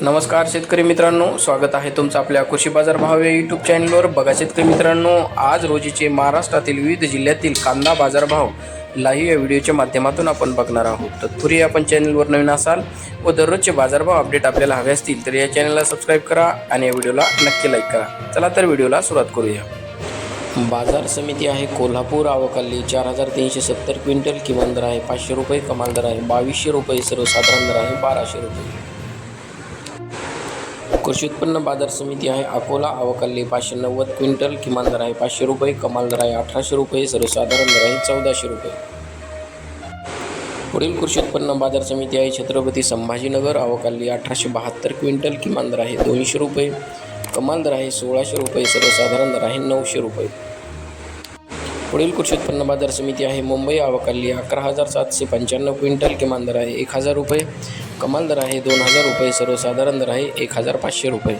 नमस्कार शेतकरी मित्रांनो स्वागत आहे तुमचं आपल्या कृषी बाजार भाव या यूट्यूब चॅनलवर बघा शेतकरी मित्रांनो आज रोजीचे महाराष्ट्रातील विविध जिल्ह्यातील कांदा बाजारभाव लाईव्ह या व्हिडिओच्या माध्यमातून आपण बघणार आहोत. तत्पूर्वी आपण चॅनलवर नवीन असाल व दररोजचे बाजारभाव अपडेट आपल्याला हवे असतील तर या चॅनलला सबस्क्राईब करा आणि या व्हिडिओला नक्की लाईक करा. चला तर व्हिडिओला सुरुवात करूया. बाजार समिती आहे कोल्हापूर आवकाली चार हजार तीनशे सत्तर क्विंटल किमान दर आहे पाचशे रुपये कमाल दर आहे बावीसशे रुपये सर्वसाधारण दर आहे बाराशे रुपये. कृषी उत्पन्न बाजार समिती आहे. अकोला अवकाली पाचशे नव्वद क्विंटल किमान दर आहे पाचशे रुपये कमाल दर आहे अठराशे रुपये सर्वसाधारण दर आहे चौदाशे रुपये. पुढील कृषी उत्पन्न बाजार समिती आहे छत्रपती संभाजीनगर अवकाली अठराशे बहात्तर क्विंटल किमान दर आहे दोनशे रुपये कमाल दर आहे सोळाशे रुपये सर्वसाधारण दर आहे नऊशे रुपये. पुढील कृषी उत्पन्न बाजार समिती आहे मुंबई अवकाली अकरा हजार सातशे पंच्याण्णव क्विंटल किमान दर आहे एक हजार रुपये कमाल दर आहे दोन हजार रुपये सर्वसाधारण दर आहे एक हजार पाचशे रुपये.